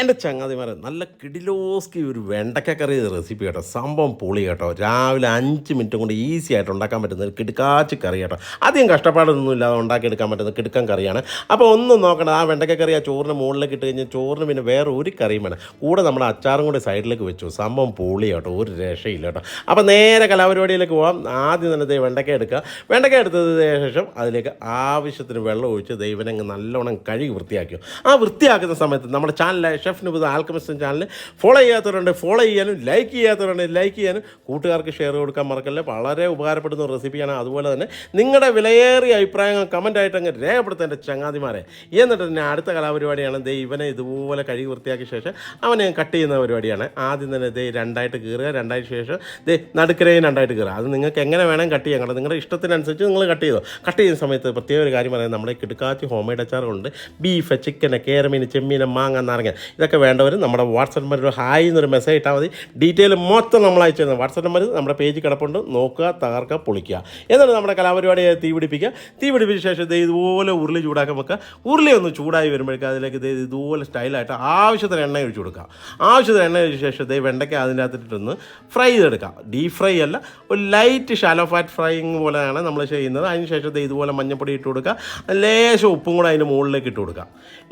എന്റെ ചങ്ങാതിമാരെ നല്ല കിടിലോസ്കി ഒരു വെണ്ടക്ക കറി റെസിപ്പി കേട്ടോ. സംഭവം പൊളി കേട്ടോ. രാവിലെ അഞ്ച് മിനിറ്റ് കൊണ്ട് ഈസി ആയിട്ട് ഉണ്ടാക്കാൻ പറ്റുന്ന ഒരു കിടുക്കാച്ച് കറി കേട്ടോ. അധികം കഷ്ടപ്പാടൊന്നും ഇല്ലാതെ ഉണ്ടാക്കിയെടുക്കാൻ പറ്റുന്ന കിടുക്കൻ കറിയാണ്. അപ്പോൾ ഒന്നും നോക്കണം ആ വെണ്ടക്ക കറി ആ ചോറിന് മുകളിലേക്ക് ഇട്ട് കഴിഞ്ഞാൽ ചോറിന് പിന്നെ വേറെ ഒരു കറിയും വേണം കൂടെ നമ്മുടെ അച്ചാറും കൂടി സൈഡിലേക്ക് വെച്ചു. സംഭവം പൊളി കേട്ടോ. ഒരു രക്ഷയില്ല കേട്ടോ. അപ്പോൾ നേരെ കലാപരിപാടിയിലേക്ക് പോകാം ആദ്യം തന്നെ ദൈവം വെണ്ടക്ക എടുക്കുക. വെണ്ടക്ക എടുത്തതിന് ശേഷം അതിലേക്ക് ആവശ്യത്തിന് വെള്ളം ഒഴിച്ച് ദൈവനങ്ങ് നല്ലോണം കഴുകി വൃത്തിയാക്കും ആ വൃത്തിയാക്കുന്ന സമയത്ത് നമ്മുടെ ചാനലായ ഷെഫ് ബുദ്ധ ആൽക്കമിസ്റ്റൻ ചാനൽ ഫോളോ ചെയ്യാത്തവരുണ്ട് ഫോളോ ചെയ്യാനും ലൈക്ക് ചെയ്യാത്തവരുണ്ട് ലൈക്ക് ചെയ്യാനും കൂട്ടുകാർക്ക് ഷെയർ കൊടുക്കാൻ മറക്കല്ലേ? വളരെ ഉപകാരപ്പെടുന്ന റെസിപ്പിയാണ് അതുപോലെ തന്നെ നിങ്ങളുടെ വിലയേറിയ അഭിപ്രായങ്ങൾ കമന്റായിട്ട് അങ്ങ് രേഖപ്പെടുത്തേണ്ട ചങ്ങാതിമാരെ. എന്നിട്ട് തന്നെ അടുത്ത കലാപരിപാടിയാണ്. ദേ ഇവനെ ഇതുപോലെ കഴുകി വൃത്തിയാക്കിയ ശേഷം അവനെ കട്ട് ചെയ്യുന്ന പരിപാടിയാണ്. ആദ്യം തന്നെ ദേ രണ്ടായിട്ട് കീറുക രണ്ടായിട്ട് ശേഷം ദേ നടുക്കരയും രണ്ടായിട്ട് കീറുക. അത് നിങ്ങൾക്ക് എങ്ങനെ വേണം കട്ട് ചെയ്യാൻ കാരണം നിങ്ങളുടെ ഇഷ്ടത്തിനനുസരിച്ച് നിങ്ങൾ കട്ട് ചെയ്തോ. കട്ട് ചെയ്യുന്ന സമയത്ത് പ്രത്യേക ഒരു കാര്യം പറയാം. നമ്മുടെ കിടുക്കാച്ചി ഹോം മെയ്ഡ് അച്ചാറുണ്ട് ബീഫ് ചിക്കൻ കേരമീൻ ചെമ്മീൻ മാങ്ങ നാരങ്ങ. ഇതൊക്കെ വേണ്ടവർ നമ്മുടെ വാട്സപ്പ് നമ്പറിൽ ഒരു ഹായ് എന്നൊരു മെസ്സേജ് ഇട്ടാൽ മതി. ഡീറ്റെയിൽ മൊത്തം നമ്മൾ അയച്ചു തരുന്നത് വാട്സപ്പ് നമ്പർ നമ്മുടെ പേജ് കിടപ്പുണ്ട്. നോക്കുക തകർക്ക പൊളിക്കുക. എന്നിട്ട് നമ്മുടെ കലാപരിപാടിയെ തീ പിടിപ്പിക്കുക തീ പിടിപ്പിച്ച ശേഷം ഇത് ഇതുപോലെ ഉരുളി ചൂടാക്കാൻ വെക്കുക. ഉരുളി ഒന്ന് ചൂടായി വരുമ്പോഴേക്കും അതിലേക്ക് ഇത് ഇതുപോലെ സ്റ്റൈലായിട്ട് ആവശ്യത്തിന് എണ്ണ ഒഴിച്ചു കൊടുക്കുക. ആവശ്യത്തിന് എണ്ണ ഒഴിച്ച ശേഷം വെണ്ടയ്ക്ക അതിന്റെ അകത്തിട്ടൊന്ന് ഫ്രൈ ചെയ്തെടുക്കുക. ഡീപ് ഫ്രൈ അല്ല ഒരു ലൈറ്റ് ഷാലോ ഫാറ്റ് ഫ്രൈയിങ് പോലെയാണ് നമ്മൾ ചെയ്യുന്നത്. അതിന് ശേഷം ഇതുപോലെ മഞ്ഞപ്പൊടി ഇട്ട് കൊടുക്കുക. ലേശം ഉപ്പും കൂടെ അതിന്റെ മുകളിലേക്ക് ഇട്ട് കൊടുക്കുക.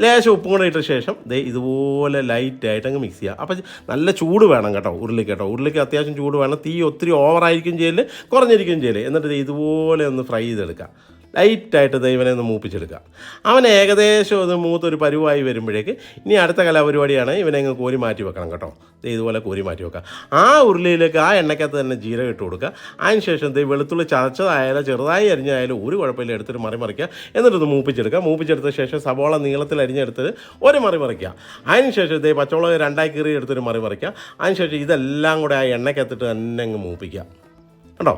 ലേശം ഉപ്പും കൂടെ ഇട്ട ശേഷം ദേ ഇതുപോലെ ലൈറ്റായിട്ട് അങ്ങ് മിക്സ് ചെയ്യുക അപ്പോൾ നല്ല ചൂട് വേണം കേട്ടോ ഉരുളിക്ക് കേട്ടോ. ഉരുളിക്ക് അത്യാവശ്യം ചൂട് വേണം. തീ ഒത്തിരി ഓവറായിരിക്കും ചെയ്യൽ കുറഞ്ഞിരിക്കും ചെയ്യൽ. എന്നിട്ട് ഇതുപോലെ ഒന്ന് ഫ്രൈ ചെയ്തെടുക്കുക ലൈറ്റായിട്ട് ദൈവനെ ഒന്ന് മൂപ്പിച്ചെടുക്കുക. അവൻ ഏകദേശം ഒന്ന് മൂത്തൊരു പരുവായി വരുമ്പോഴേക്ക് ഇനി അടുത്ത കലാപരിപാടിയാണ് ഇവനെ അങ്ങ് കോരി മാറ്റി വെക്കണം കേട്ടോ. ഇതുപോലെ കോരി മാറ്റി വെക്കുക. ആ ഉരുളിയിലേക്ക് ആ എണ്ണയ്ക്കകത്ത് തന്നെ ജീരകം ഇട്ട് കൊടുക്കുക. അതിന് ശേഷം ദേ വെളുത്തുള്ളി ചതച്ചതായാലും ചെറുതായി അരിഞ്ഞായാലും ഒരു കുഴപ്പമില്ല എടുത്തിട്ട് മറി മറിക്കുക എന്നിട്ട് ഇത് മൂപ്പിച്ചെടുക്കുക. മൂപ്പിച്ചെടുത്ത ശേഷം സവോള നീളത്തിൽ അരിഞ്ഞെടുത്തിട്ട് ഒരു മറി മറിക്കുക അതിന് ശേഷം ദേ പച്ചമുളക് രണ്ടായി കീറി എടുത്തൊരു മറി മറിക്കുക അതിന് ശേഷം ഇതെല്ലാം കൂടെ ആ എണ്ണയ്ക്കകത്തിട്ട് തന്നെ അങ്ങ് മൂപ്പിക്കുക. കേട്ടോ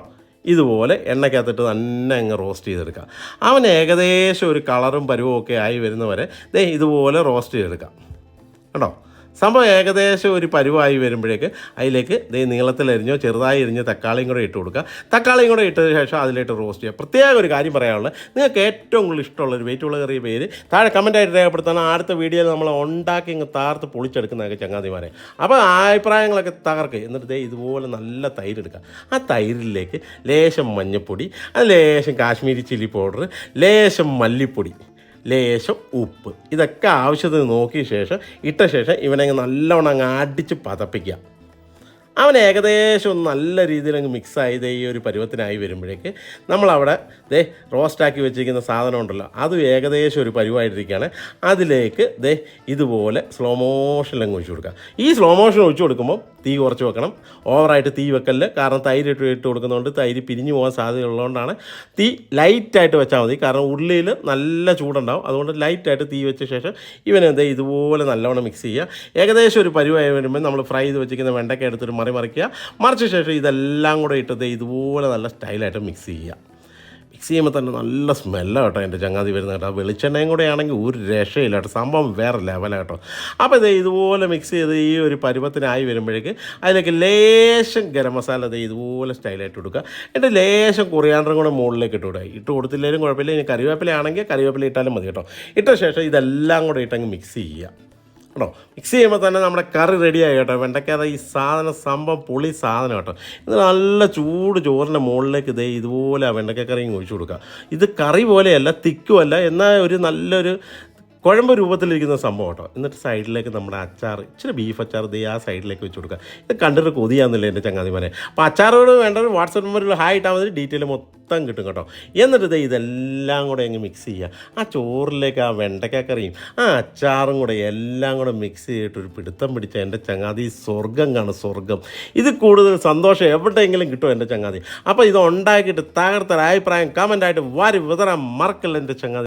ഇതുപോലെ എണ്ണയ്ക്കകത്തിട്ട് തന്നെ അങ്ങ് റോസ്റ്റ് ചെയ്തെടുക്കുക അവൻ ഏകദേശം ഒരു കളറും പരുവും ഒക്കെ ആയി വരുന്നവരെ ദേ ഇതുപോലെ റോസ്റ്റ് ചെയ്തെടുക്കാം. കേട്ടോ സംഭവം ഏകദേശം ഒരു പരുവായി വരുമ്പോഴേക്ക് അതിലേക്ക് ദേ നീളത്തിലരിഞ്ഞോ ചെറുതായി എരിഞ്ഞോ തക്കാളിയും കൂടെ ഇട്ട് കൊടുക്കുക. തക്കാളിയും കൂടെ ഇട്ടതിന് ശേഷം അതിലേക്ക് റോസ്റ്റ് ചെയ്യുക. പ്രത്യേക ഒരു കാര്യം പറയാനുള്ളത് നിങ്ങൾക്ക് ഏറ്റവും കൂടുതൽ ഇഷ്ടമുള്ള ഒരു വെയിറ്റുള്ള കറിയ പേര് താഴെ കമന്റായിട്ട് രേഖപ്പെടുത്താൻ അടുത്ത വീഡിയോയിൽ നമ്മൾ ഉണ്ടാക്കി ഇങ്ങ് താർത്ത് പൊളിച്ചെടുക്കുന്നതൊക്കെ ചങ്ങാതിമാരെ. അപ്പോൾ ആ അഭിപ്രായങ്ങളൊക്കെ തകർക്ക്. എന്നിട്ട് ദേ ഇതുപോലെ നല്ല തൈര് എടുക്കുക. ആ തൈരിലേക്ക് ലേശം മഞ്ഞൾപ്പൊടി ലേശം കാശ്മീരി ചില്ലി പൗഡർ ലേശം മല്ലിപ്പൊടി ലേശം ഉപ്പ്. ഇതൊക്കെ ആവശ്യത്തിന് നോക്കിയ ശേഷം ഇട്ട ശേഷം ഇവനെ നല്ലവണ്ണം അങ്ങ് അടിച്ച് പതപ്പിക്കുക. അവൻ ഏകദേശം ഒന്ന് നല്ല രീതിയിൽ അങ്ങ് മിക്സ് ആയത് ഈ ഒരു പരുവത്തിനായി വരുമ്പോഴേക്ക് നമ്മളവിടെ ദേ റോസ്റ്റാക്കി വെച്ചിരിക്കുന്ന സാധനം ഉണ്ടല്ലോ അത് ഏകദേശം ഒരു പരുവായിട്ടിരിക്കുകയാണ്. അതിലേക്ക് ദേ ഇതുപോലെ സ്ലോ മോഷൻ അങ്ങ് ഒഴിച്ചു കൊടുക്കുക. ഈ സ്ലോ മോഷൻ ഒഴിച്ചു കൊടുക്കുമ്പോൾ തീ കുറച്ച് വെക്കണം. ഓവറായിട്ട് തീ വെക്കല്ല് കാരണം തൈര് ഇട്ട് ഇട്ട് കൊടുക്കുന്നതുകൊണ്ട് തൈര് പിരിഞ്ഞു പോകാൻ സാധ്യത ഉള്ളതുകൊണ്ടാണ് തീ ലൈറ്റായിട്ട് വെച്ചാൽ മതി കാരണം ഉള്ളിയിൽ നല്ല ചൂടുണ്ടാവും. അതുകൊണ്ട് ലൈറ്റായിട്ട് തീ വെച്ച ശേഷം ഇവനെന്താ ഇതുപോലെ നല്ലവണ്ണം മിക്സ് ചെയ്യുക. ഏകദേശം ഒരു പരുവായി വരുമ്പോൾ നമ്മൾ ഫ്രൈ ചെയ്ത് വെച്ചിരിക്കുന്ന വെണ്ടയ്ക്ക എടുത്തൊരു മറി മറിക്കുക. മറിച്ച ശേഷം ഇതെല്ലാം കൂടെ ഇട്ടത് ഇതുപോലെ നല്ല സ്റ്റൈലായിട്ട് മിക്സ് ചെയ്യുക. മിക്സ് ചെയ്യുമ്പോൾ തന്നെ നല്ല സ്മെല്ലാണ് കേട്ടോ എന്റെ ചങ്ങാതി വരുന്നത് കേട്ടോ. വെളിച്ചെണ്ണയും കൂടെ ആണെങ്കിൽ ഒരു രക്ഷയില്ല കേട്ടോ. സംഭവം വേറെ ലെവലാണ് കേട്ടോ. അപ്പോൾ ഇത് ഇതുപോലെ മിക്സ് ചെയ്ത് ഈ ഒരു പരുവത്തിനായി വരുമ്പോഴേക്ക് അതിലേക്ക് ലേശം ഗരം മസാല ഇത് ഇതുപോലെ സ്റ്റൈലായിട്ട് കൊടുക്കുക എന്നിട്ട് ലേശം കൊറിയാണ്ടറും കൂടെ മുകളിലേക്ക് ഇട്ട് കൊടുക്കുക. ഇട്ട് കൊടുത്തില്ലെങ്കിലും കുഴപ്പമില്ല. ഇനി കറിവേപ്പില ആണെങ്കിൽ കറിവേപ്പില ഇട്ടാലും മതി കേട്ടോ. ഇട്ട ശേഷം ഇതെല്ലാം കൂടെ ഇട്ടങ്ങ് മിക്സ് ചെയ്യുക. കേട്ടോ. മിക്സ് ചെയ്യുമ്പോൾ തന്നെ നമ്മുടെ കറി റെഡിയായി കേട്ടോ. വെണ്ടയ്ക്കാതെ ഈ സാധനം സംഭവം പുളി സാധനം കേട്ടോ. ഇത് നല്ല ചൂട് ചോറിന്റെ മുകളിലേക്ക് ഇതേ ഇതുപോലെ ആ വെണ്ടയ്ക്ക കറിയും ഒഴിച്ചു കൊടുക്കുക. ഇത് കറി പോലെയല്ല തിക്കുമല്ല. എന്നാൽ ഒരു നല്ലൊരു കുഴമ്പ് രൂപത്തിലിരിക്കുന്ന സംഭവം കേട്ടോ. എന്നിട്ട് സൈഡിലേക്ക് നമ്മുടെ അച്ചാർ ഇച്ചിരി ബീഫ് അച്ചാർ ദേ ആ സൈഡിലേക്ക് വെച്ച് കൊടുക്കുക. ഇത് കണ്ടിട്ട് കൊതിയാന്നില്ല എന്റെ ചങ്ങാതിമാരെ അപ്പോൾ അച്ചാറോട് വേണ്ട ഒരു വാട്സപ്പ് നമ്പറിൽ ഹായ് ഇട്ടാൽ മതി ഡീറ്റെയിൽ മൊത്തം കിട്ടും കേട്ടോ. എന്നിട്ട് ദേ ഇതെല്ലാം കൂടെ അങ്ങ് മിക്സ് ചെയ്യുക. ആ ചോറിലേക്ക് ആ വെണ്ടയ്ക്കക്കറിയും ആ അച്ചാറും കൂടെ എല്ലാം കൂടെ മിക്സ് ചെയ്തിട്ട് ഒരു പിടുത്തം പിടിച്ച എന്റെ ചങ്ങാതി സ്വർഗം കാണും സ്വർഗം ഇത് കൂടുതൽ സന്തോഷം എവിടെയെങ്കിലും കിട്ടും എന്റെ ചങ്ങാതി? അപ്പോൾ ഇത് ഉണ്ടാക്കിയിട്ട് തകർത്തൊരു അഭിപ്രായം കമന്റായിട്ട് വാരി വിതറാൻ മറക്കല്ല എന്റെ ചങ്ങാതി?